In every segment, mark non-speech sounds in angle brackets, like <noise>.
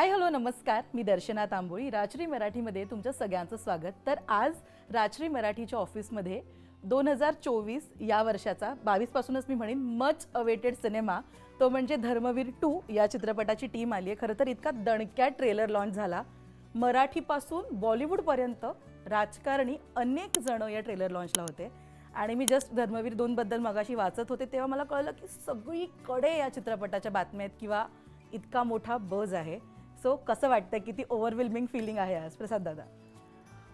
Hi hello नमस्कार. मी दर्शना तांबोळी राजश्री मराठीमध्ये तुमच्या सगळ्यांचं स्वागत. तर आज राजश्री मराठीच्या ऑफिसमध्ये दोन हजार चोवीस या वर्षाचा बावीसपासूनच मी म्हणेन मच अवेटेड सिनेमा तो म्हणजे धर्मवीर टू या चित्रपटाची टीम आली आहे. खरं तर इतका दणक्या ट्रेलर लॉन्च झाला. मराठीपासून बॉलिवूडपर्यंत राजकारणी अनेक जणं या ट्रेलर लॉन्चला होते. आणि मी जस्ट धर्मवीर दोनबद्दल मगाशी वाचत होते तेव्हा मला कळलं की सगळीकडे या चित्रपटाच्या बातम्या आहेत किंवा इतका मोठा बज आहे. सो कसं वाटतं किती ओव्हरवेल्मिंग फिलिंग आहे आज प्रसाद दादा?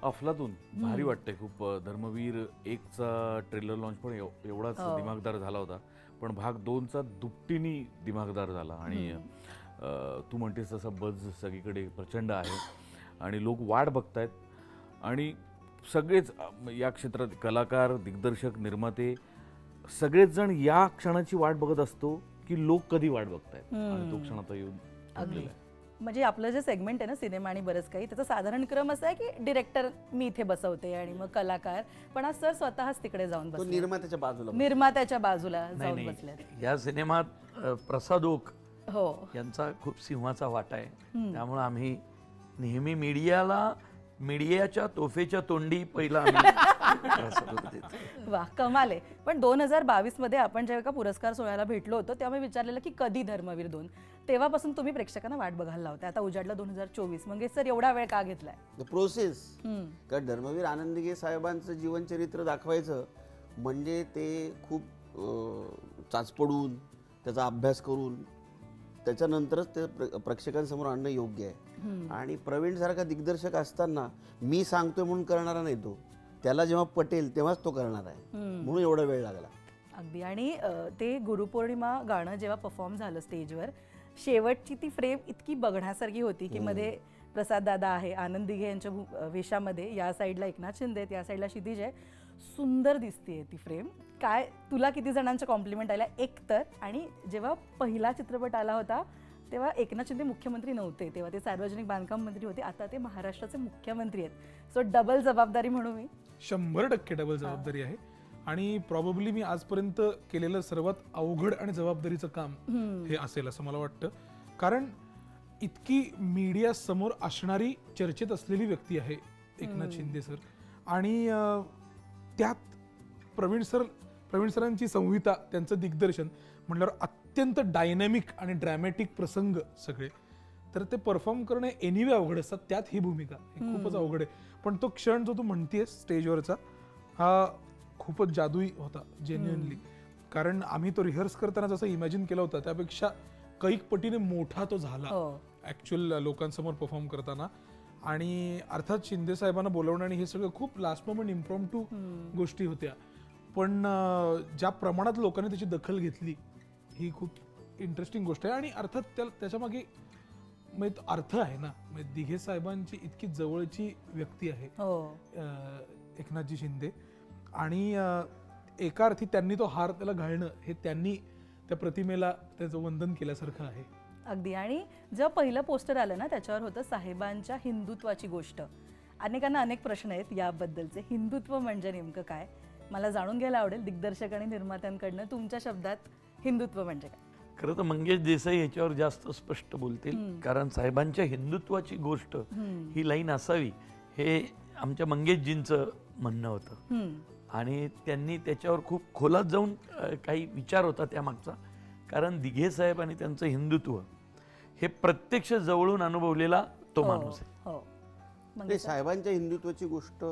अफलातून भारी वाटतंय खूप. धर्मवीर एकचा ट्रेलर लॉन्च पण एव- एवढाच हो. दिमागदार झाला होता. पण भाग दोनचा दुपटीनी दिमागदार झाला. आणि तू म्हणतेस तसा बज सगळीकडे प्रचंड आहे. आणि लोक वाट बघतायत. आणि सगळेच या क्षेत्रात कलाकार दिग्दर्शक निर्माते सगळेच जण या क्षणाची वाट बघत असतो की लोक कधी वाट बघतायत. आणि तो क्षण आता येऊन म्हणजे आपलं जे सेगमेंट आहे ना सिनेमा आणि बरंच काही त्याचा साधारण क्रम असा आहे की डिरेक्टर मी इथे बसवते आणि मग कलाकार पण आज सर स्वतःच तिकडे जाऊन तो बसले. निर्मात्याच्या बाजूला निर्मात्याच्या बाजूला जाऊन बसले. या सिनेमात अ, प्रसाद ओक हो. यांचा खूप सिंहाचा वाटा आहे. त्यामुळे आम्ही नेहमी मीडियाला मीडियाच्या तोफेच्या तोंडी पहिला आम्ही <laughs> प्रसाद ओक देतो. वा कमाल आहे. पण दोन हजार बावीसमध्ये आपण जेव्हा का पुरस्कार सोहळ्याला भेटलो होतो तेव्हा मी विचारलेलं की कधी धर्मवीर दोन? तेव्हापासून तुम्ही प्रेक्षकांना वाट बघायला लावते आता उजाडला दोन हजार चोवीस. मग सर एवढा वेळ का घेतलाय? The process. कारण धर्मवीर आनंदगे साहेबांचं जीवनचरित्र दाखवायचं म्हणजे ते खूप चाचपडून त्याचा अभ्यास करून त्याच्यानंतरच ते प्र- प्रेक्षकांसमोर आणणं योग्य आहे. आणि प्रवीण सारखा दिग्दर्शक असताना मी सांगतोय म्हणून करणारा नाही तो. त्याला जेव्हा पटेल तेव्हाच तो करणार आहे. म्हणून एवढा वेळ लागला. अगदी. आणि ते गुरुपौर्णिमा गाणं जेव्हा परफॉर्म झालं स्टेजवर शेवटची ती फ्रेम इतकी बघण्यासारखी होती की मध्ये प्रसाद दादा आहे आनंद दिघे यांच्या वेशामध्ये या साईडला एकनाथ शिंदे आहेत या साईडला क्षितिज आहे. सुंदर दिसतीये ती फ्रेम. काय तुला किती जणांच्या कॉम्प्लिमेंट आल्या? एक तर आणि जेव्हा पहिला चित्रपट आला होता तेव्हा एकनाथ शिंदे मुख्यमंत्री नव्हते तेव्हा ते सार्वजनिक बांधकाम मंत्री होते आता ते महाराष्ट्राचे मुख्यमंत्री आहेत. सो डबल जबाबदारी म्हणू मी. शंभर टक्के डबल जबाबदारी आहे. आणि प्रॉबेबली मी आजपर्यंत केलेलं सर्वात अवघड आणि जबाबदारीचं काम हे असेल असं मला वाटतं. कारण इतकी मीडिया समोर असणारी चर्चेत असलेली व्यक्ती आहे एकनाथ शिंदे सर. आणि त्यात प्रवीण सर प्रवीण सरांची संहिता त्यांचं दिग्दर्शन म्हटल्यावर अत्यंत डायनॅमिक आणि ड्रॅमॅटिक प्रसंग सगळे. तर ते परफॉर्म करणं एनिवे अवघड असतात त्यात ही भूमिका. ही खूपच अवघड आहे. पण तो क्षण जो तू म्हणतेस स्टेजवरचा हा खूपच जादुई होता जेन्युअनली कारण आम्ही तो रिहर्स करताना जसं इमॅजिन केला होता त्यापेक्षा कैक पटीने मोठा तो झाला हो. ऍक्च्युअल लोकांसमोर परफॉर्म करताना. आणि अर्थात शिंदे साहेबांना बोलवणं आणि हे सगळं खूप लास्ट मोमेंट इम्प्रॉम टू गोष्टी होत्या. पण ज्या प्रमाणात लोकांनी त्याची दखल घेतली ही खूप इंटरेस्टिंग गोष्ट आहे. आणि अर्थात त्या त्याच्यामागे म्हणजे तो अर्थ आहे ना म्हणजे दिघे साहेबांची इतकी जवळची व्यक्ती आहे हो. एकनाथजी शिंदे. आणि एका अर्थी त्यांनी तो हार त्याला घालणं हे त्यांनी त्या प्रतिमेला त्याचं वंदन केल्यासारखं आहे. अगदी. आणि जेव्हा पहिलं पोस्टर आलं ना त्याच्यावर होतं साहेबांच्या हिंदुत्वाची गोष्ट. अनेकांना अनेक प्रश्न आहेत याबद्दलचे. हिंदुत्व म्हणजे नेमकं काय? मला जाणून घ्यायला आवडेल दिग्दर्शक आणि निर्मात्यांकडनं तुमच्या शब्दात हिंदुत्व म्हणजे काय? खरं तर मंगेश देसाई याच्यावर जास्त स्पष्ट बोलतील. कारण साहेबांच्या हिंदुत्वाची गोष्ट ही लाईन असावी हे आमच्या मंगेशजींचं म्हणणं होतं. आणि त्यांनी त्याच्यावर खूप खोलात जाऊन काही विचार होता त्यामागचा. कारण दिघे साहेब आणि त्यांचं हिंदुत्व हे प्रत्यक्ष जवळून अनुभवलेला तो हो, माणूस आहे. हो. ते साहेबांच्या हिंदुत्वाची गोष्ट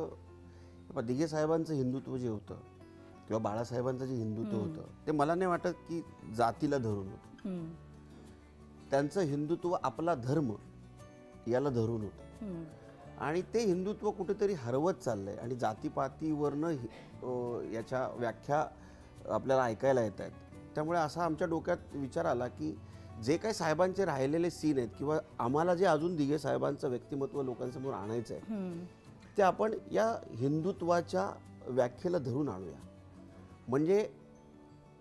दिघे साहेबांचं हिंदुत्व जे होतं किंवा बाळासाहेबांचं जे हिंदुत्व होतं ते मला नाही वाटत की जातीला धरून होतं. त्यांचं हिंदुत्व आपला धर्म याला धरून होतं. आणि ते हिंदुत्व कुठेतरी हरवत चाललंय आणि जातीपातीवरनं याच्या व्याख्या आपल्याला ऐकायला येत आहेत. त्यामुळे असा आमच्या डोक्यात विचार आला की जे काही साहेबांचे राहिलेले सीन आहेत किंवा आम्हाला जे अजून दिघे साहेबांचं व्यक्तिमत्व लोकांसमोर आणायचं आहे. ते आपण या हिंदुत्वाच्या व्याख्येला धरून आणूया. म्हणजे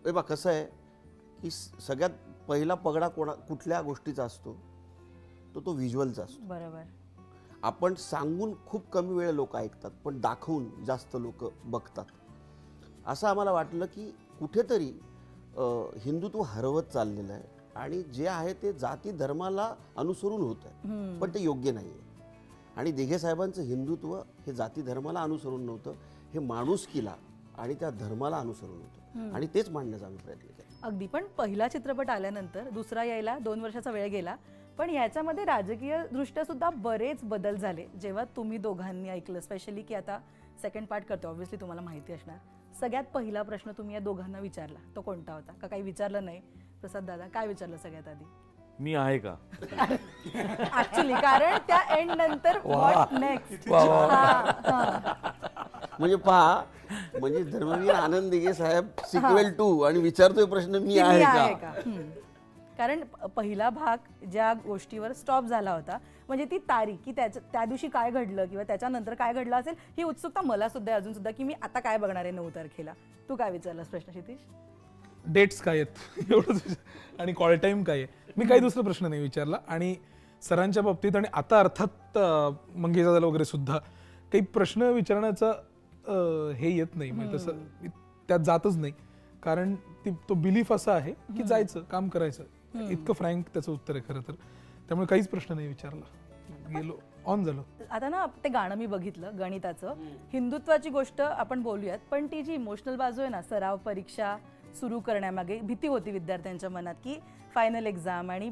हे बा कसं आहे की सगळ्यात पहिला पगडा कोणा कुठल्या गोष्टीचा असतो? तो तो व्हिज्युअलचा असतो. बरोबर. आपण सांगून खूप कमी वेळ लोक ऐकतात पण दाखवून जास्त लोक बघतात. असं आम्हाला वाटलं की कुठेतरी हिंदुत्व हरवत चाललेलं आहे आणि जे आहे ते जाती धर्माला अनुसरून होत आहे पण ते योग्य नाही आहे आणि दिघे साहेबांचं हिंदुत्व हे जाती धर्माला अनुसरून नव्हतं हे माणुसकीला आणि त्या धर्माला अनुसरून होतं. आणि तेच मांडण्याचा आम्ही प्रयत्न केला. अगदी पण पहिला चित्रपट आल्यानंतर दुसरा यायला दोन वर्षाचा वेळ गेला पण ह्याच्यामध्ये राजकीय दृष्ट्या सुद्धा बरेच बदल झाले. जेव्हा तुम्ही दोघांनी ऐकलं स्पेशली की आता सेकंड पार्ट करतो ऑब्व्हियसली तुम्हाला माहिती असणार. सगळ्यात पहिला प्रश्न तुम्ही या दोघांना विचारला. तो कोणता होता? का काही विचारलं नाही? प्रसाद दादा काय विचारलं सगळ्यात आधी? मी आहे का? <laughs> ऍक्च्युली कारण त्या एंड नंतर व्हॉट नेक्स्ट म्हणजे पहा म्हणजे धर्मवीर आनंद दिघे साहेब सिक्वेल टू आणि विचारतोय प्रश्न मी आहे का? हम्म. कारण पहिला भाग ज्या गोष्टीवर स्टॉप झाला होता म्हणजे ती तारीख की त्याच्या त्या दिवशी काय घडलं किंवा त्याच्यानंतर काय घडलं असेल ही उत्सुकता मला सुद्धा अजून सुद्धा की मी आता काय बघणार आहे नऊ तारखेला. तू काय विचारलास प्रश्न क्षितिश डेट्स काय आहेत? <laughs> एवढंच आणि कॉल टाईम काय आहे? मी काही दुसरा प्रश्न नाही विचारला. आणि सरांच्या बाबतीत आणि आता अर्थात अं, मंगेश दादाला वगैरे सुद्धा काही प्रश्न विचारण्याचा हे येत नाही. म्हणजे तसं मी त्यात जातच नाही. कारण ती तो बिलीफ असा आहे की जायचं काम करायचं. इतकं फ्रँक त्याचं उत्तर आहे खरं तर. त्यामुळे काहीच प्रश्न नाही विचारला. गेलो ऑन झालो. आता ना ते गाणं मी बघितलं गणिताचं. हिंदुत्वाची गोष्ट आपण बोलूयात पण ती जी इमोशनल बाजू आहे ना सराव परीक्षा सुरू करण्यामागे भीती होती विद्यार्थ्यांच्या मनात की फायनल एक्झाम आणि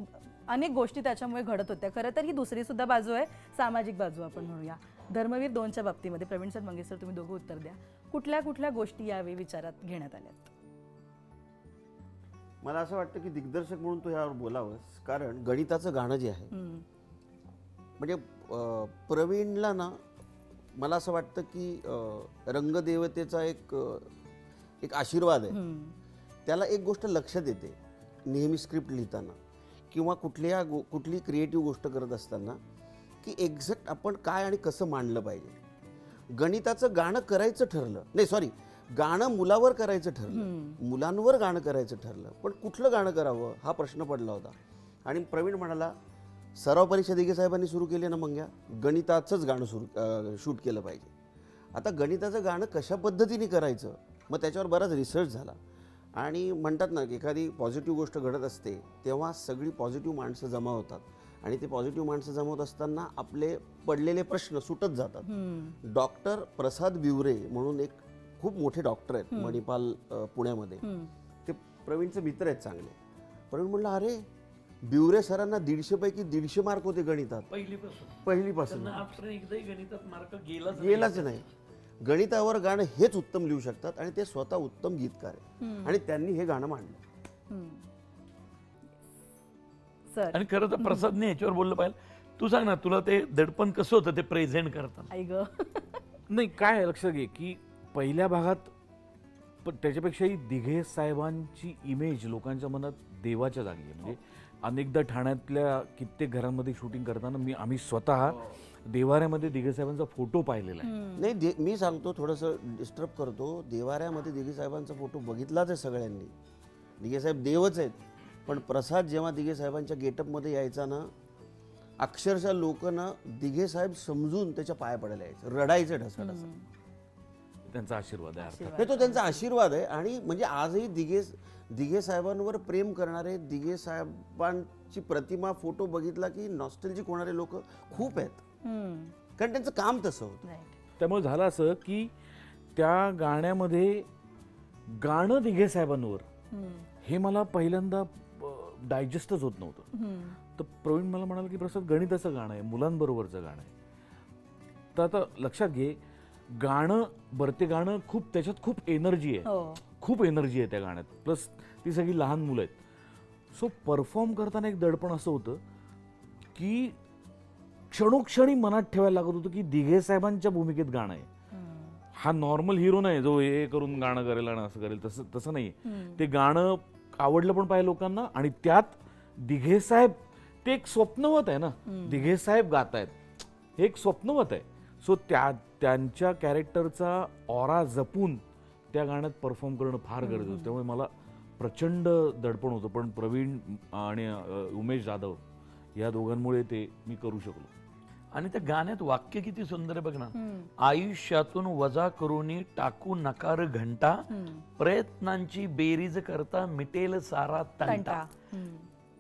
अनेक गोष्टी त्याच्यामुळे घडत होत्या. खरं तर ही दुसरी सुद्धा बाजू आहे सामाजिक बाजू आपण म्हणूया. धर्मवीर दोनच्या बाबतीमध्ये प्रवीण सर मंगेश सर तुम्ही दोघं उत्तर द्या. कुठल्या कुठल्या गोष्टी यावेळी विचारात घेण्यात आल्यात? मला असं वाटतं की दिग्दर्शक म्हणून तू यावर बोलावंस कारण गणिताचं गाणं जे आहे. म्हणजे प्रवीणला ना मला असं वाटतं की रंगदेवतेचा एक एक आशीर्वाद आहे. त्याला एक गोष्ट लक्षात येते नेहमी स्क्रिप्ट लिहिताना किंवा कुठल्या गो कुठली क्रिएटिव्ह गोष्ट करत असताना की एक्झॅक्ट आपण काय आणि कसं मांडलं पाहिजे गणिताचं गाणं करायचं ठरलं नाही सॉरी गाणं मुलावर करायचं ठरलं. मुलांवर गाणं करायचं ठरलं. पण कुठलं गाणं करावं हा प्रश्न पडला होता. आणि प्रवीण म्हणाला सराव परीक्षा दिघे साहेबांनी सुरू केली ना मंग्या? गणिताचंच गाणं सुरू शूट केलं पाहिजे. आता गणिताचं गाणं कशा पद्धतीने करायचं? मग त्याच्यावर बराच रिसर्च झाला. आणि म्हणतात ना की एखादी पॉझिटिव्ह गोष्ट घडत असते तेव्हा सगळी पॉझिटिव्ह माणसं जमा होतात. आणि ते पॉझिटिव्ह माणसं जमा होत असताना आपले पडलेले प्रश्न सुटत जातात. डॉक्टर प्रसाद बिवरे म्हणून एक खूप मोठे डॉक्टर आहेत मणिपाल पुण्यामध्ये. ते प्रवीणचे मित्र आहेत चांगले. प्रवीण म्हणलं अरे बिवरे सरांना दीडशे पैकी दीडशे मार्क होते गणितात. पहिलीपासून. पहिलीपासून. त्यांना आजपर्यंत एकदाही गणितात मार्क गेलाच गेलाच नाही. गणितावर गाणं हेच उत्तम लिहू शकतात आणि ते स्वतः उत्तम गीतकार आहे आणि त्यांनी हे गाणं मांडलं. सर. आणि खरं तर प्रसादने याच्यावर बोललं पाहिजे तू सांग ना तुला ते दडपण कसं होतं ते प्रेझेंट करताना? नाही काय आहे? लक्षात घे की पहिल्या भागात पण त्याच्यापेक्षाही दिघे साहेबांची इमेज लोकांच्या मनात देवाच्या जागी आहे. म्हणजे अनेकदा ठाण्यातल्या कित्येक घरांमध्ये शूटिंग करताना मी आम्ही स्वतः देवाऱ्यामध्ये दिघे साहेबांचा फोटो पाहिलेला आहे. नाही दे मी सांगतो थोडंसं डिस्टर्ब करतो. देवाऱ्यामध्ये दिघे साहेबांचा फोटो बघितलाच आहे सगळ्यांनी. दिघे साहेब देवच आहेत. पण प्रसाद जेव्हा दिघे साहेबांच्या गेटअपमध्ये यायचा ना अक्षरशः लोक ना दिघे साहेब समजून त्याच्या पाया पडायला यायचं. रडायचं ढसा त्यांचा आशीर्वाद आहे अर्थात. हे तो त्यांचा आशीर्वाद आहे आणि म्हणजे आजही दिघे दिघे साहेबांवर प्रेम करणारे दिघे साहेबांची प्रतिमा फोटो बघितला की नॉस्टॅल्जिक होणारे लोक खूप आहेत. कारण त्यांचं काम तसं होतं. त्यामुळे झालं असं की त्या गाण्यामध्ये गाणं दिघे साहेबांवर हे मला पहिल्यांदा डायजेस्टच होत नव्हतं. तर प्रवीण मला म्हणाला की प्रसाद गणिताचं गाणं आहे मुलांबरोबरचं गाणं आहे. तर आता लक्षात घे गाणं बरं ते गाणं खूप त्याच्यात खूप एनर्जी आहे. हो. खूप एनर्जी आहे त्या गाण्यात. प्लस ती सगळी लहान मुलं आहेत. सो परफॉर्म करताना एक दडपण असं होतं की क्षणोक्षणी मनात ठेवायला लागत होतं की दिघे साहेबांच्या भूमिकेत गाणं आहे. हा नॉर्मल हिरो नाही जो हे करून गाणं करेल आणि असं करेल तसं तसं नाही ते गाणं आवडलं पण पाहिजे लोकांना आणि त्यात दिघे साहेब ते एक स्वप्नवत आहे ना. दिघे साहेब गात आहेत हे एक स्वप्नवत आहे. सो त्या त्यांच्या कॅरेक्टरचा ऑरा जपून त्या गाण्यात परफॉर्म करणं फार गरजेचं होतं. त्यामुळे मला प्रचंड दडपण होतं. पण प्रवीण आणि उमेश जाधव या दोघांमुळे ते मी करू शकलो. आणि त्या गाण्यात वाक्य किती सुंदर आहे बघ ना. आयुष्यातून वजा करूनी टाकू नकार घंटा. प्रयत्नांची बेरीज करता मिटेल सारा तंटा.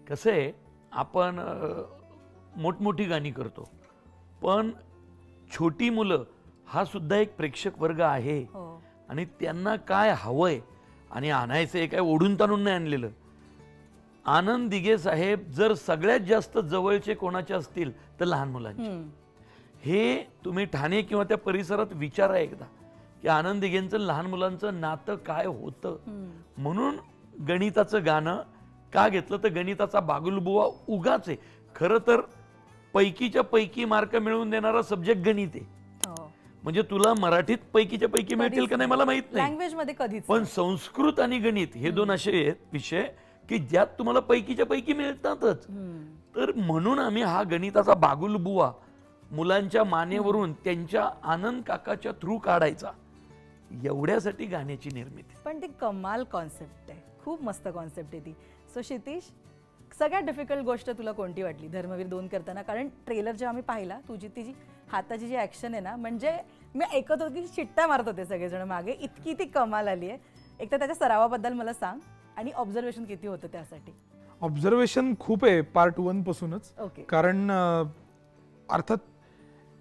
कसं आहे आपण मोठमोठी गाणी करतो. पण छोटी मुलं हा सुद्धा एक प्रेक्षक वर्ग आहे. हो. आणि त्यांना काय हवंय आणि आणायचं आहे काय ओढून ताणून नाही आणलेलं. आनंद दिघे साहेब जर सगळ्यात जास्त जवळचे कोणाचे असतील तर लहान मुलांचे. हे तुम्ही ठाणे किंवा त्या परिसरात विचारा एकदा की आनंद दिघेंचं लहान मुलांचं नातं काय होतं. म्हणून गणिताचं गाणं का घेतलं तर गणिताचा बागुलबुवा उगाच आहे. खरं तर पैकीच्या पैकी मार्क मिळवून देणारा सब्जेक्ट गणित आहे. हो. म्हणजे तुला मराठीत पैकीच्या पैकी मिळतील का नाही मला माहीत नाही. लँग्वेजमध्ये कधीच पण संस्कृत आणि गणित हे दोन असे आहेत विषय की ज्यात तुम्हाला पैकीच्या पैकी मिळतातच. तर म्हणून आम्ही हा गणिताचा बागुलबुवा मुलांच्या मानेवरून त्यांच्या आनंद काकाच्या थ्रू काढायचा. एवढ्यासाठी गाण्याची निर्मिती. पण ती कमाल कॉन्सेप्ट आहे. खूप मस्त कॉन्सेप्ट आहे ती. सो क्षितिश सगळ्यात डिफिकल्ट गोष्ट तुला कोणती वाटली? धर्मवीर दोन करताना. कारण ट्रेलर जेव्हा आम्ही पाहिला तुझी तिची हाताची जी ॲक्शन आहे ना म्हणजे मी ऐकत होती शिट्ट्या मारत होते सगळेजण मागे. इतकी ती कमाल आली आहे. एक तर त्याच्या सरावाबद्दल मला सांग आणि ऑब्झर्वेशन किती होतं त्यासाठी? ऑब्झर्वेशन खूप आहे पार्ट वन पासूनच. ओके कारण अं, अर्थात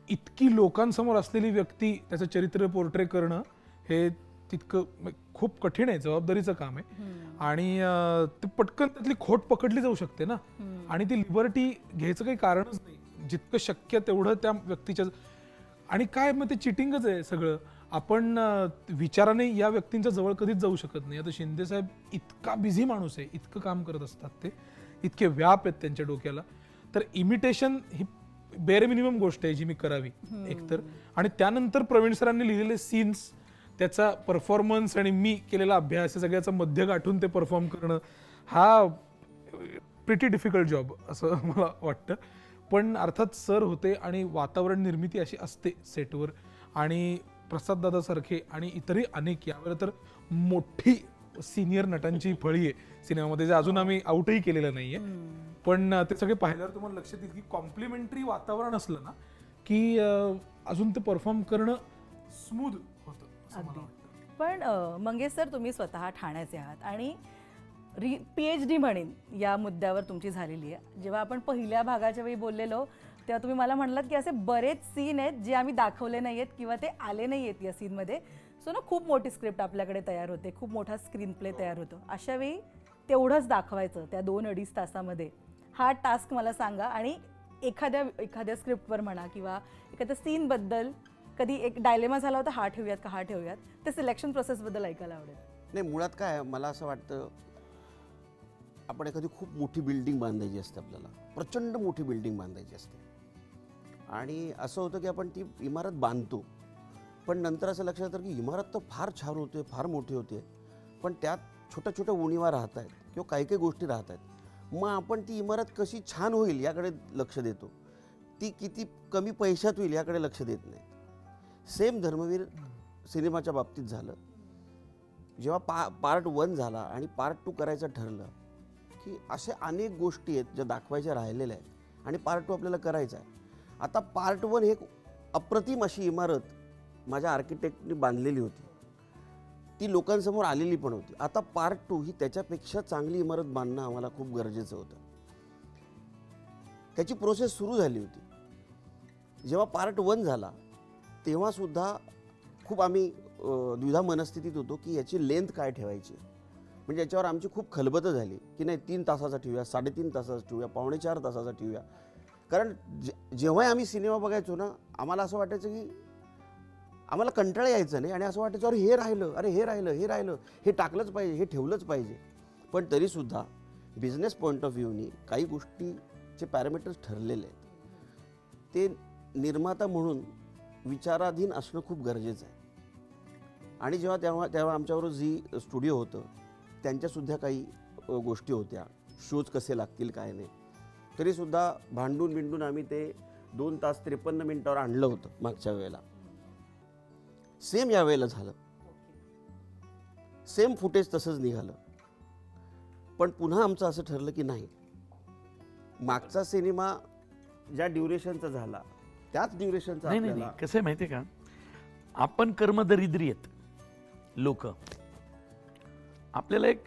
इतकी लोकांसमोर असलेली व्यक्ती त्याचं चरित्र पोर्ट्रे करणं हे तितकं म्हणजे खूप कठीण आहे जबाबदारीचं काम आहे. आणि अं, ते पटकन त्यातली खोट पकडली जाऊ शकते ना. आणि ती लिबर्टी घ्यायचं काही कारणच नाही. जितकं शक्य तेवढं त्या व्यक्तीच्या आणि काय मग ते चिटिंगच आहे सगळं. आपण अं, विचाराने या व्यक्तींच्या जवळ कधीच जाऊ शकत नाही. आता शिंदे साहेब इतका बिझी माणूस आहे इतकं काम करत असतात ते. इतके व्याप आहेत त्यांच्या डोक्याला. तर इमिटेशन ही बेरे मिनिमम गोष्ट आहे जी मी करावी एकतर. आणि त्यानंतर प्रवीण सरांनी लिहिलेले सीन्स त्याचा परफॉर्मन्स आणि मी केलेला अभ्यास या सगळ्याचं मध्य गाठून ते परफॉर्म करणं हा प्रिटी डिफिकल्ट जॉब असं <laughs> मला वाटतं. पण अर्थात सर होते आणि वातावरण निर्मिती अशी असते सेटवर आणि प्रसाद दादासारखे आणि इतरही अनेक यावेळेला तर मोठी सिनियर नटांची फळी आहे सिनेमामध्ये जे अजून आम्ही आउटही केलेलं नाहीये. पण अं, ते सगळे पाहिल्यावर तुम्हाला लक्षात येईल की कॉम्प्लिमेंटरी वातावरण असलं ना की अजून ते परफॉर्म करणं स्मूथ वाटतं. पण मंगेश सर तुम्ही स्वतः ठाण्याचे आहात आणि री पी एच डी म्हणेन या मुद्द्यावर तुमची झालेली आहे. जेव्हा आपण पहिल्या भागाच्या वेळी बोललेलो तेव्हा तुम्ही मला म्हणलात की असे बरेच सीन आहेत जे आम्ही दाखवले नाही आहेत किंवा ते आले नाही आहेत या सीनमध्ये सो ना खूप मोठी स्क्रिप्ट आपल्याकडे तयार होते खूप मोठा स्क्रीन प्ले तयार होतो. अशा वेळी तेवढंच दाखवायचं त्या दोन अडीच तासामध्ये. हा टास्क मला सांगा आणि एखाद्या एखाद्या स्क्रिप्टवर म्हणा किंवा एखाद्या सीनबद्दल कधी एक डायलेमा झाला होता हा ठेवूयात का हा ठेवूयात? ते सिलेक्शन प्रोसेसबद्दल ऐकायला आवडेल. नाही मुळात काय आहे, मला असं वाटतं आपण एखादी खूप मोठी बिल्डिंग बांधायची असते आपल्याला. प्रचंड मोठी बिल्डिंग बांधायची असते. आणि असं होतं की आपण ती इमारत बांधतो. पण नंतर असं लक्षात येतं की इमारत तर फार छान होते फार मोठी होते. पण त्यात छोट्या छोट्या उणीवा राहत आहेत किंवा काही काही गोष्टी राहत आहेत. मग आपण ती इमारत कशी छान होईल याकडे लक्ष देतो. ती किती कमी पैशात होईल याकडे लक्ष देत नाही. सेम धर्मवीर सिनेमाच्या बाबतीत झालं. जेव्हा पा पार्ट वन झाला आणि पार्ट टू करायचं ठरलं की अशा अनेक गोष्टी आहेत ज्या दाखवायच्या राहिलेल्या आहेत आणि पार्ट टू आपल्याला करायचा आहे. आता पार्ट वन हे एक अप्रतिम अशी इमारत माझ्या आर्किटेक्टनी बांधलेली होती. ती लोकांसमोर आलेली पण होती. आता पार्ट टू ही त्याच्यापेक्षा चांगली इमारत बांधणं आम्हाला खूप गरजेचं होतं. त्याची प्रोसेस सुरू झाली होती. जेव्हा पार्ट वन झाला तेव्हासुद्धा खूप आम्ही द्विधा मनस्थितीत होतो की याची लेंथ काय ठेवायची? म्हणजे याच्यावर आमची खूप खलबत झाली की नाही तीन तासाचा ठेवूया साडेतीन तासाचा ठेवूया पावणे चार तासाचा ठेवूया. कारण जे जेव्हाही आम्ही सिनेमा बघायचो ना आम्हाला असं वाटायचं की आम्हाला कंटाळा यायचं नाही आणि असं वाटायचं अरे हे राहिलं अरे हे राहिलं हे राहिलं हे टाकलंच पाहिजे हे ठेवलंच पाहिजे. पण तरीसुद्धा बिझनेस पॉईंट ऑफ व्ह्यूनी काही गोष्टीचे पॅरामीटर्स ठरलेले आहेत. ते निर्माता म्हणून विचाराधीन असणं खूप गरजेचं आहे. आणि जेव्हा तेव्हा तेव्हा आमच्यावर जी स्टुडिओ होतं त्यांच्यासुद्धा काही गोष्टी होत्या. शोज कसे लागतील काय नाही. तरीसुद्धा भांडून बिंडून आम्ही ते दोन तास त्रेपन्न मिनटावर आणलं होतं मागच्या वेळेला. सेम या वेळेला झालं. सेम फुटेज तसंच निघालं. पण पुन्हा आमचं असं ठरलं की नाही. मागचा सिनेमा ज्या ड्युरेशनचा झाला त्याच ड्युरेशनचा नाही नाही नाही. कसं आहे माहिती आहे का? आपण कर्मदरिद्री आहेत लोक. आपल्याला एक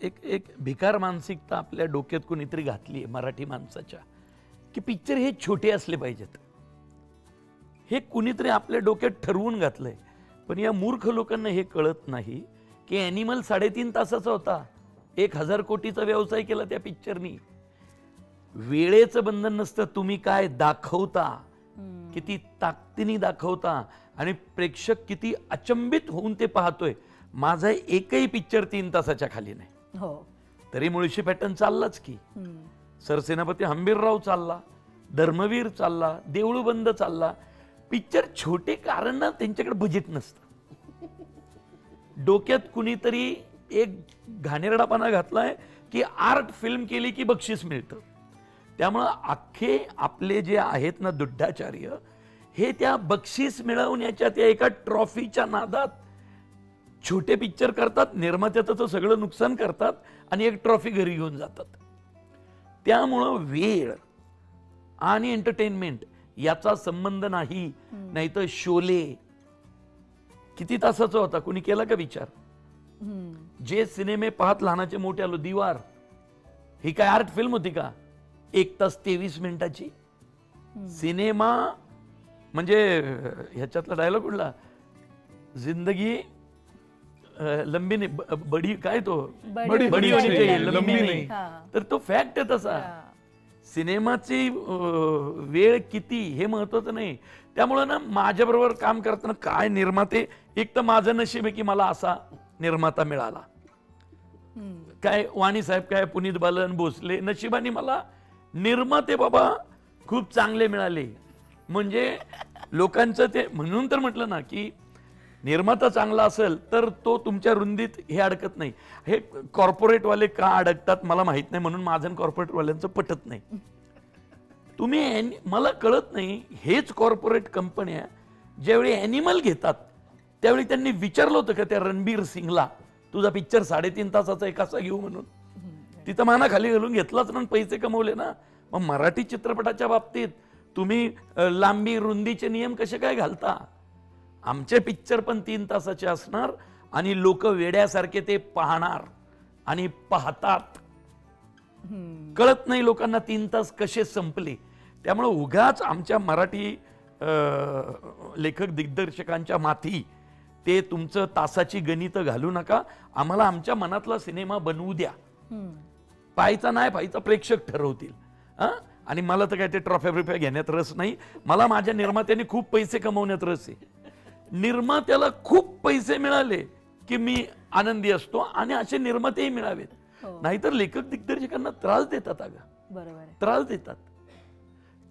एक एक भिकार मानसिकता आपल्या डोक्यात कोणीतरी घातली आहे मराठी माणसाच्या की पिक्चर हे छोटे असले पाहिजेत. हे कुणीतरी आपल्या डोक्यात ठरवून घातलंय. पण या मूर्ख लोकांना हे कळत नाही की ॲनिमल साडेतीन तासाचा होता. एक हजार कोटीचा व्यवसाय केला त्या पिक्चरनी वेळेचं बंधन नसतं तुम्ही काय दाखवता? किती ताकदीने दाखवता आणि प्रेक्षक किती अचंबित होऊन ते पाहतोय. माझा एकही पिक्चर तीन तासाच्या खाली नाही. हो. तरी मुळशी पॅटर्न चाललाच की. सरसेनापती हंबीरराव चालला धर्मवीर चालला देऊळबंद चालला. पिक्चर छोटे कारण ना त्यांच्याकडे बजेट नसतं. डोक्यात कुणीतरी एक घाणेरडापणा घातलाय की आर्ट फिल्म केली की बक्षीस मिळतं. त्यामुळं अख्खे आपले जे आहेत ना दुड्डाचार्य हे त्या बक्षीस मिळवण्याच्या त्या एका ट्रॉफीच्या नादात छोटे पिक्चर करतात निर्मात्याचं तर सगळं नुकसान करतात आणि एक ट्रॉफी घरी घेऊन जातात. त्यामुळं वेळ आणि एंटरटेनमेंट याचा संबंध नाही नाहीतर शोले. किती तासाचा होता? कोणी केला का विचार. जे सिनेमे पाहत लहानाचे मोठे आलो दिवार. ही काय आर्ट फिल्म होती का? एक तास तेवीस मिनिटाची. सिनेमा म्हणजे ह्याच्यातला डायलॉग कुठला? जिंदगी अं, लंबी नाही बडी काय तो? बडी बडी लंबी नाही. तर तो फॅक्ट आहे तसा. सिनेमाची वेळ किती हे महत्वाचं नाही. त्यामुळं ना माझ्याबरोबर काम करताना काय निर्माते एक तर माझं नशीब आहे की मला असा निर्माता मिळाला. काय वाणी साहेब काय पुनीत बालन भोसले नशिबाने मला निर्माते बाबा खूप चांगले मिळाले. म्हणजे लोकांचं ते म्हणून तर म्हटलं ना की निर्माता चांगला असेल तर तो तुमच्या रुंदीत हे अडकत नाही. हे कॉर्पोरेटवाले का अडकतात मला माहीत नाही म्हणून माझं कॉर्पोरेटवाल्यांचं पटत नाही. तुम्ही मला कळत नाही हेच कॉर्पोरेट कंपन्या ज्यावेळी ॲनिमल घेतात त्यावेळी त्यांनी विचारलं होतं का त्या रणबीर सिंगला तुझा पिक्चर साडेतीन तासाचा एक असा घेऊ म्हणून? तिथं माना खाली घालून घेतलाच ना पैसे कमवले ना. मग मराठी चित्रपटाच्या बाबतीत तुम्ही लांबी रुंदीचे नियम कसे काय घालता? आमचे पिक्चर पण तीन तासाचे असणार आणि लोक वेड्यासारखे ते पाहणार आणि पाहतात. कळत नाही लोकांना तीन तास कसे संपले. त्यामुळे उगाच आमच्या मराठी लेखक दिग्दर्शकांच्या माथी ते तुमचं तासाची गणितं घालू नका. आम्हाला आमच्या मनातला सिनेमा बनवू द्या. पाहायचा नाही पाहायचा प्रेक्षक ठरवतील. हा? आणि मला तर काय ते ट्रॉफ्या बिफ्या घेण्यात रस नाही. मला माझ्या निर्मात्याने खूप पैसे कमवण्यात रस आहे. निर्मात्याला खूप पैसे मिळाले की मी आनंदी असतो आणि असे निर्मातेही मिळावेत. हो. नाहीतर लेखक दिग्दर्शकांना त्रास देतात अगं. त्रास देतात.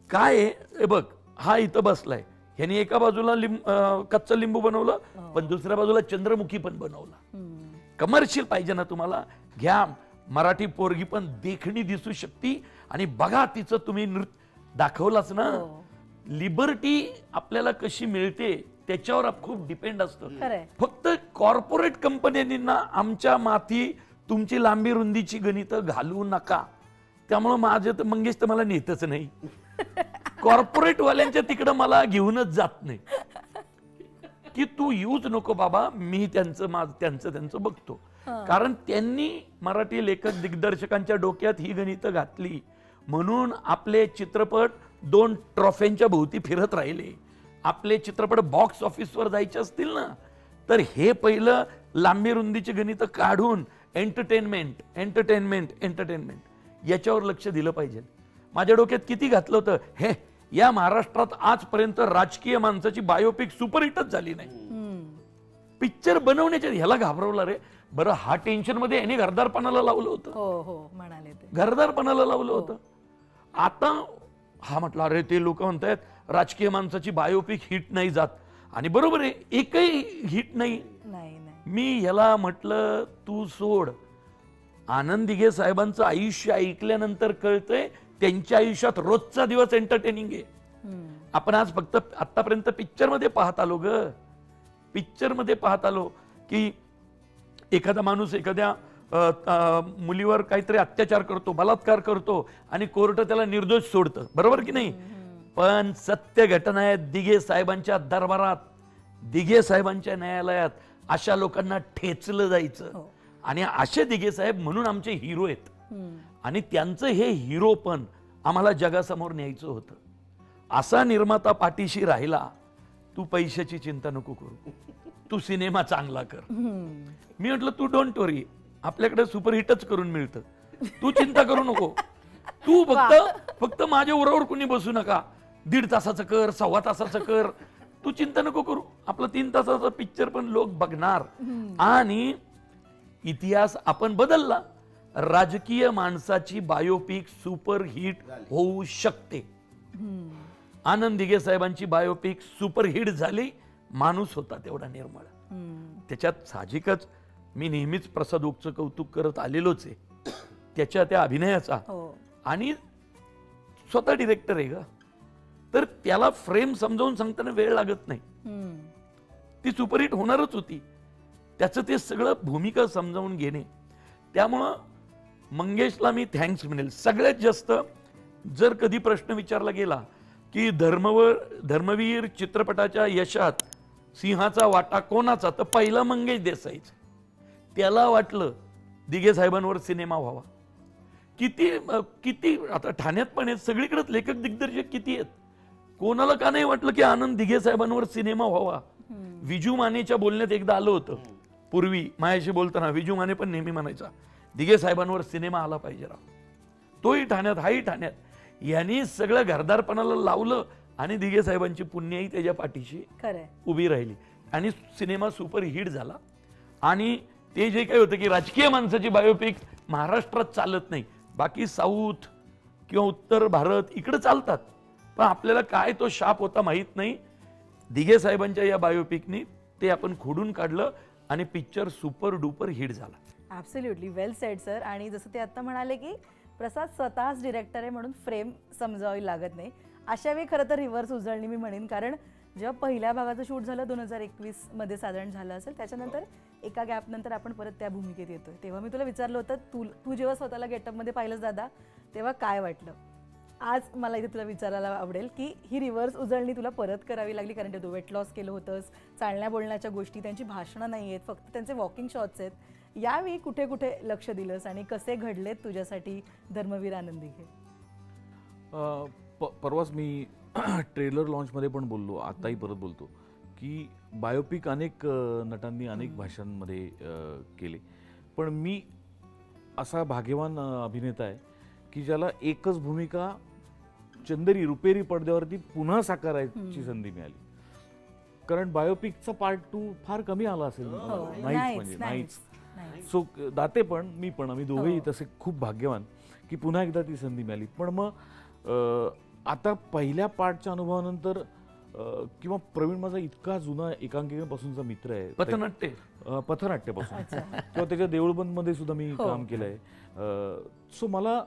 काय? हे बघ हा इथं बसलाय. ह्यानी एका बाजूला लिंब कच्चं लिंबू बनवलं पण दुसऱ्या बाजूला चंद्रमुखी पण बनवला. कमर्शियल पाहिजे ना तुम्हाला. घ्या. मराठी पोरगी पण देखणी दिसू शकती. आणि बघा तिचं तुम्ही नृत्य दाखवलाच ना. हो. लिबर्टी आपल्याला कशी मिळते त्याच्यावर खूप डिपेंड असतं. फक्त कॉर्पोरेट कंपन्यांना आमच्या माथी तुमची लांबी रुंदीची गणितं घालू नका. त्यामुळं माझं तर मंगेश तर मला नेतच नाही. कॉर्पोरेट वाल्यांच्या तिकडं मला घेऊनच जात नाही. की तू येऊच नको बाबा मी त्यांचं माझ त्यांचं त्यांचं बघतो. कारण त्यांनी मराठी लेखक दिग्दर्शकांच्या डोक्यात ही गणितं घातली. म्हणून आपले चित्रपट दोन ट्रॉफ्यांच्या भोवती फिरत राहिले. आपले चित्रपट बॉक्स ऑफिसवर जायचे असतील ना तर हे पहिलं लांबी रुंदीची गणितं काढून एंटरटेनमेंट एंटरटेनमेंट एंटरटेनमेंट याच्यावर लक्ष दिलं पाहिजे. माझ्या डोक्यात किती घातलं होतं हे या महाराष्ट्रात आजपर्यंत राजकीय माणसाची बायोपिक सुपरहिटच झाली नाही. पिक्चर बनवण्याच्या ह्याला घाबरवला रे. बरं हा टेन्शनमध्ये याने घरदारपणाला लावलं होतं. हो हो म्हणाले ते. घरदारपणाला लावलं होतं. आता हा म्हटलं अरे ते लोक म्हणतायत राजकीय माणसाची बायोपिक हिट नाही जात. आणि बरोबर आहे एकही हिट नाही. नाही नाही. मी ह्याला म्हटलं तू सोड. आनंद दिघे साहेबांचं आयुष्य ऐकल्यानंतर कळतंय त्यांच्या आयुष्यात रोजचा दिवस एंटरटेनिंग आहे. हम्म. आपण आज फक्त आतापर्यंत पिक्चरमध्ये पाहत आलो ग. पिक्चरमध्ये पाहत आलो की एखादा माणूस एखाद्या मुलीवर काहीतरी अत्याचार करतो बलात्कार करतो आणि कोर्ट त्याला निर्दोष सोडतं. बरोबर की नाही? पण सत्य घटना आहे दिघे साहेबांच्या दरबारात. दिघे साहेबांच्या न्यायालयात अशा लोकांना ठेचलं जायचं. हो. आणि असे दिघे साहेब म्हणून आमचे हिरो आहेत. आणि त्यांचं हे हिरो पण आम्हाला जगासमोर न्यायचं होतं. असा निर्माता पाठीशी राहिला तू पैशाची चिंता नको करू. तू सिनेमा चांगला कर. मी म्हटलं तू डोंट वरी आपल्याकडे सुपरहिटच करून मिळतं. तू चिंता करू नको. तू फक्त फक्त माझ्या उरावर कुणी बसू नका. दीड तासाचं कर सव्वा तासाचं कर. तू चिंता नको करू. आपलं तीन तासाचं पिक्चर पण लोक बघणार. आणि इतिहास आपण बदलला. राजकीय माणसाची बायोपिक सुपर हिट होऊ शकते. आनंद दिघे साहेबांची बायोपिक सुपर हिट झाली. माणूस होता तेवढा निर्मळ. त्याच्यात साहजिकच मी नेहमीच प्रसाद ओकचं कौतुक करत आलेलोच आहे. त्याच्या त्या अभिनयाचा. हो. आणि स्वतः डिरेक्टर आहे का तर त्याला फ्रेम समजावून सांगताना वेळ लागत नाही. ती सुपरहिट होणारच होती. त्याचं ते सगळं भूमिका समजावून घेणे. त्यामुळं मंगेशला मी थँक्स म्हणेल. सगळ्यात जास्त जर कधी प्रश्न विचारला गेला की धर्मवर धर्मवीर चित्रपटाच्या यशात सिंहाचा वाटा कोणाचा? तर पहिला मंगेश देसाईचा. त्याला वाटलं दिघे साहेबांवर सिनेमा व्हावा. किती किती आता ठाण्यात पण आहेत सगळीकडेच लेखक दिग्दर्शक किती आहेत? कोणाला का नाही वाटलं की आनंद दिघे साहेबांवर सिनेमा व्हावा? विजू मानेच्या बोलण्यात एकदा आलं होतं. पूर्वी मायाशी बोलताना विजू माने पण नेहमी म्हणायचा दिघे साहेबांवर सिनेमा आला पाहिजे राव. तोही ठाण्यात हाही ठाण्यात. यांनी सगळं घरदारपणाला लावलं आणि दिघे साहेबांची पुण्याही त्याच्या पाठीशी खरंय. उभी राहिली. आणि सिनेमा सुपर हिट झाला. आणि ते जे काही होतं की राजकीय माणसाची बायोपिक महाराष्ट्रात चालत नाही. बाकी साऊथ किंवा उत्तर भारत इकडे चालतात. पण आपल्याला काय तो शाप होता माहीत नाही. दिघे साहेबांच्या या बायोपिकनी ते आपण खोडून काढलं आणि पिक्चर सुपर डुपर हिट झाला. ॲब्सोल्युटली वेल सेड सर आणि जसं ते आत्ता म्हणाले की प्रसाद स्वतःच डिरेक्टर आहे म्हणून फ्रेम समजावी लागत नाही. अशा वेळी खरं तर रिव्हर्स उजळणी मी म्हणेन. कारण जेव्हा पहिल्या भागाचं शूट झालं दोन हजार एकवीसमध्ये साधारण झालं असेल त्याच्यानंतर एका गॅपनंतर आपण परत त्या भूमिकेत येतोय. तेव्हा मी तुला विचारलं होतं तू तू जेव्हा स्वतःला गेटअपमध्ये पाहिलं दादा तेव्हा काय वाटलं? आज मला इथे तुला विचारायला आवडेल की ही रिव्हर्स उजळणी तुला परत करावी लागली कारण तू वेट लॉस केलं होतंस चालण्या बोलण्याच्या गोष्टी त्यांची भाषणं नाही आहेत फक्त त्यांचे वॉकिंग शॉट्स आहेत. यावेळी कुठे कुठे लक्ष दिलंस आणि कसे घडलेत तुझ्यासाठी धर्मवीर आनंदी घे प- परवाच मी <clears throat> ट्रेलर लॉन्चमध्ये पण बोललो आताही परत बोलतो की बायोपिक अनेक नटांनी अनेक भाषांमध्ये केले. पण मी असा भाग्यवान अभिनेता आहे की ज्याला एकच भूमिका चंदेरी रुपेरी पडद्यावरती पुन्हा साकारायची संधी मिळाली. कारण बायोपिकचा पार्ट टू फार कमी आला असेल हो, नाहीच म्हणजे नाहीच. सो दाते पण मी पण आम्ही दोघेही हो. तसे खूप भाग्यवान की पुन्हा एकदा ती संधी मिळाली. पण मग आता पहिल्या पार्टच्या अनुभवानंतर किंवा प्रवीण माझा इतका जुना एकांकिकेपासूनचा मित्र आहे. पथनाट्य. पथनाट्यापासून. किंवा त्याच्या देऊळबंदमध्ये सुद्धा मी हो. काम केलंय. सो मला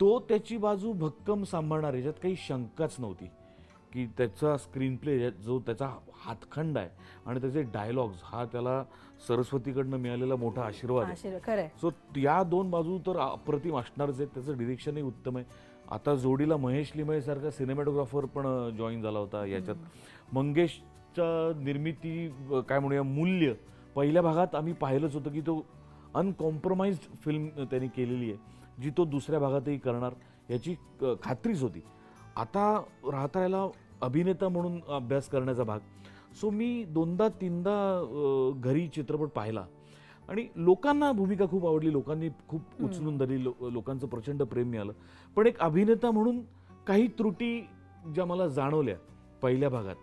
तो त्याची बाजू भक्कम सांभाळणार याच्यात काही शंकाच नव्हती. की त्याचा स्क्रीन प्ले जो त्याचा हातखंड आहे आणि त्याचे डायलॉग्स हा त्याला सरस्वतीकडनं मिळालेला मोठा आशीर्वाद आहे. सो या दोन बाजू तर अप्रतिम असणारच आहेत. त्याचं डिरेक्शनही उत्तम आहे. आता जोडीला महेश लिमये सारखा सिनेमॅटोग्राफर पण जॉईन झाला होता याच्यात. मंगेशच्या निर्मिती काय म्हणूया मूल्य. पहिल्या भागात आम्ही पाहिलंच होतं की तो अनकॉम्प्रोमाइज्ड फिल्म त्यांनी केलेली आहे जी तो दुसऱ्या भागातही करणार. याची खात्रीच होती. आता राहता याला अभिनेता म्हणून अभ्यास करण्याचा भाग. सो मी दोनदा तीनदा घरी चित्रपट पाहिला. आणि लोकांना भूमिका खूप आवडली. लोकांनी खूप उचलून धरली. लो- लोकांचं प्रचंड प्रेम मिळालं. पण एक अभिनेता म्हणून काही त्रुटी ज्या मला जाणवल्या पहिल्या भागात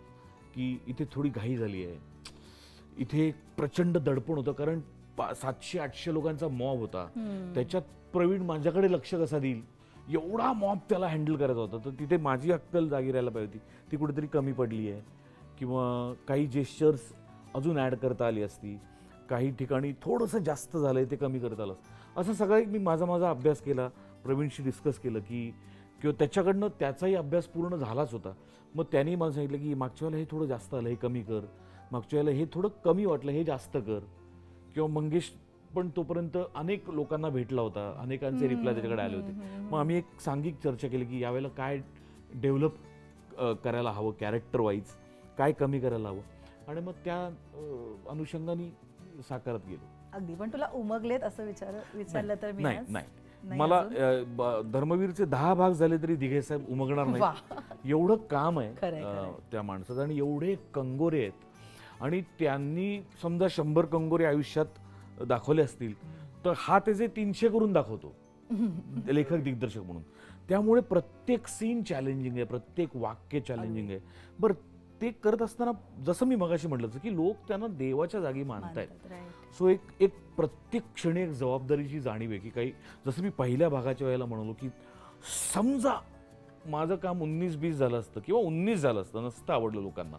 की इथे थोडी घाई झाली आहे. इथे एक प्रचंड दडपण होतं. कारण पा- सातशे आठशे लोकांचा मॉब होता. त्याच्यात प्रवीण माझ्याकडे लक्ष कसा देईल? एवढा मॉब त्याला हँडल करायचा होता. तर तिथे माझी अक्कल जागी राहायला पाहिजे होती. ती कुठेतरी कमी पडली आहे. किंवा काही जेस्चर्स अजून ॲड करता आली असती. काही ठिकाणी थोडंसं जास्त झालं आहे ते कमी करता आलं असतं. असं सगळं एक मी माझा माझा अभ्यास केला. प्रवीणशी डिस्कस केलं की किंवा त्याच्याकडनं त्याचाही अभ्यास पूर्ण झालाच होता. मग त्यांनी मला सांगितलं की मागच्या वेळेला हे थोडं जास्त आलं हे कमी कर. मागच्या वेळेला हे थोडं कमी वाटलं हे जास्त कर. किंवा मंगेश पण तोपर्यंत अनेक लोकांना भेटला होता. अनेकांचे रिप्लाय त्याच्याकडे आले होते. मग आम्ही एक सांघिक चर्चा केली की यावेळेला काय डेव्हलप करायला हवं कॅरेक्टर वाईज काय कमी करायला हवं? आणि मग त्या अनुषंगाने साकारत गेलो. अगदी. पण तुला उमगलेत असं विचार विचारलं तर मी नाही? नाही. मला धर्मवीरचे दहा भाग झाले तरी दिघे साहेब उमगणार. नाही एवढं काम आहे. त्या माणसाचं. आणि एवढे कंगोरे आहेत. आणि त्यांनी समजा शंभर कंगोरे आयुष्यात दाखवले असतील तर हा त्याचे तीनशे करून दाखवतो. लेखक दिग्दर्शक म्हणून. त्यामुळे प्रत्येक सीन चॅलेंजिंग आहे प्रत्येक वाक्य चॅलेंजिंग आहे. बरं ते करत असताना जसं मी मगाशी म्हटलं की लोक त्यांना देवाच्या जागी मानतायत. सो एक एक प्रत्येक क्षणी एक जबाबदारीची जाणीव आहे की काही जसं मी पहिल्या भागाच्या वेळेला म्हणालो की समजा माझं काम उन्नीस बीस झालं असतं किंवा उन्नीस झालं असतं नसतं आवडलं लोकांना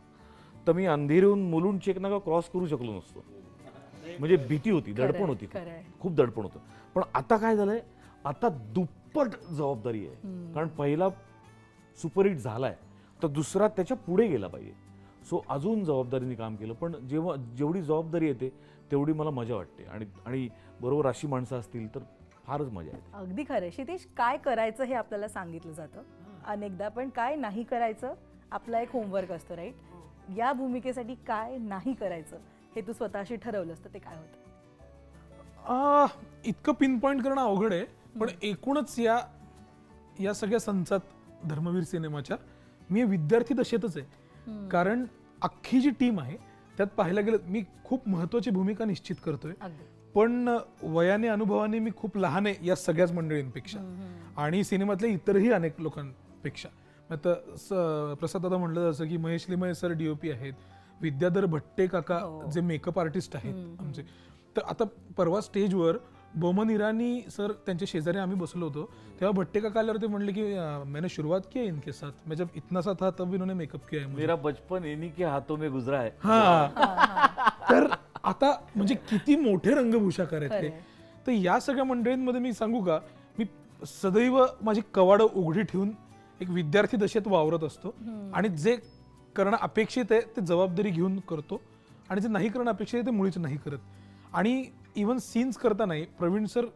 तर मी अंधेरीहून मुलून चेक नाका क्रॉस करू शकलो नसतो. म्हणजे भीती होती दडपण होती. खूप दडपण होतं. पण आता काय झालंय? आता दुप्पट जबाबदारी आहे. कारण पहिला सुपरहिट झालाय तर दुसरा त्याच्या पुढे गेला पाहिजे. सो अजून जबाबदारीने काम केलं. पण जेव्हा जेवढी जबाबदारी येते तेवढी मला मजा वाटते. आणि आणि बरोबर अशी माणसं असतील तर फारच मजा येते. अगदी खरं क्षितेश काय करायचं हे आपल्याला सांगितलं जातं? अनेकदा पण काय नाही करायचं आपला एक होमवर्क असतो राईट या भूमिकेसाठी काय नाही करायचं? हे तू स्वतःशी ठरवलंस तर ते काय होतं? इतकं पिन पॉइंट करणं अवघड आहे पण एकूणच या या सगळ्या संचात धर्मवीर सिनेमाच्या मी विद्यार्थी दशेतच आहे. कारण अख्खी जी टीम आहे त्यात पाहायला गेलं मी खूप महत्वाची भूमिका निश्चित करतोय. पण वयाने अनुभवाने मी खूप लहान आहे या सगळ्याच मंडळींपेक्षा. आणि सिनेमातल्या इतरही अनेक लोकांपेक्षा. आता प्रसाद दादा म्हणलं जसं की महेश लिमये सर डीओपी आहेत. विद्याधर भट्टे काका जे मेकअप आर्टिस्ट आहेत आमचे. तर आता परवा स्टेजवर बोमन इराणी सर त्यांच्या शेजारी आम्ही बसलो होतो. तेव्हा भट्टे काका आल्यावर ते म्हणले की मैंने शुरुआत की है इनके साथ? मैं जब इतना सा था तब इन्होंने मेकअप किया है मुझे." मेरा बचपन इन्हीं के हाथों में गुजरा है। हा। तर आता म्हणजे किती मोठे रंगभूषाकार आहेत ते. तर या सगळ्या मंडळींमध्ये मी सांगू का मी सदैव माझी कवाडं उघडी ठेवून एक विद्यार्थी दशेत वावरत असतो. आणि जे करणं अपेक्षित आहे ते जबाबदारी घेऊन करतो. आणि जे नाही करणं अपेक्षित आहे ते मुळीच नाही करत. आणि इवन सीन्स करतानाही प्रवीण सर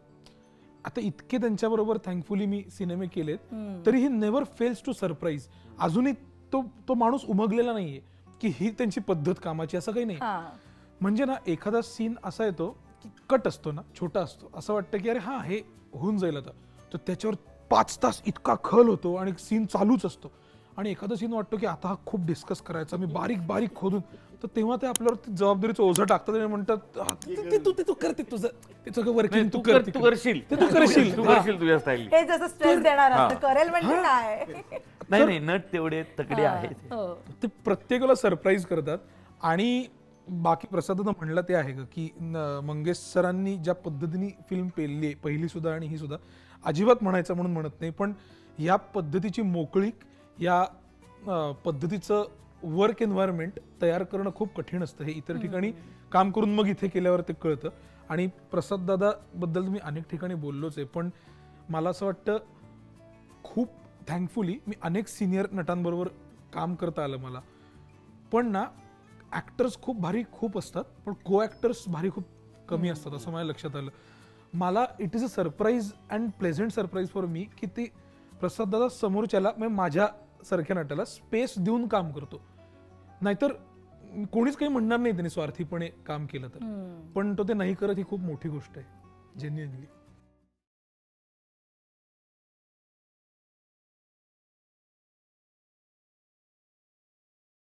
आता इतके त्यांच्याबरोबर थँकफुली मी सिनेमे केलेत तरी he never fails to surprise अजूनही तो तो माणूस उमगलेला नाहीये की ही त्यांची पद्धत कामाची असं काही नाही. हा. म्हणजे ना एखादा सीन असा येतो की कट असतो ना छोटा असतो. असं वाटतं की अरे हा हे होऊन जाईल आता. तर त्याच्यावर पाच तास इतका खल होतो आणि सीन चालूच असतो. आणि एखादा सीन वाटतो की आता हा खूप डिस्कस करायचा मी बारीक बारीक खोदून तर तेव्हा ते आपल्यावर ते जबाबदारीचं ओझं टाकतात आणि म्हणतात "हा, ते- ते तू ते तू कर ते तुझं ते सगळं वर्किंग तू तू कर तू करशील. ते तू करशील. तू. करशील तुझ्या स्टाईल हे जसं स्ट्रेस देणार असतं करेल म्हणजे काय? नाही नाही नट तेवढे तकडे आहेत. हो. ते प्रत्येकाला सरप्राईज करतात. आणि बाकी प्रसादानं म्हणलं ते आहे का की न- मंगेश सरांनी ज्या पद्धतीने फिल्म पेलली आहे पहिली सुद्धा आणि ही सुद्धा अजिबात म्हणायचं म्हणून म्हणत नाही पण या पद्धतीची मोकळीक या पद्धतीचं वर्क एन्व्हायरमेंट तयार करणं खूप कठीण असतं. हे इतर ठिकाणी काम करून मग इथे केल्यावर ते कळतं. आणि प्रसाद दादाबद्दल मी अनेक ठिकाणी बोललोच आहे पण मला असं वाटतं खूप थँकफुली मी अनेक सिनियर नटांबरोबर काम करता आलं मला. पण ना ॲक्टर्स खूप भारी खूप असतात पण को ॲक्टर्स भारी खूप कमी असतात असं माझ्या लक्षात आलं. मला it is a surprise and pleasant surprise for me की ते प्रसाद दादा समोरच्याला म्हणजे माझ्या सारख्या नटाला स्पेस देऊन काम करतो. नाहीतर कोणीच काही म्हणणार नाही त्यांनी स्वार्थीपणे काम केलं तर. पण तो ते नाही करत ही खूप मोठी गोष्ट आहे. जेन्युअनली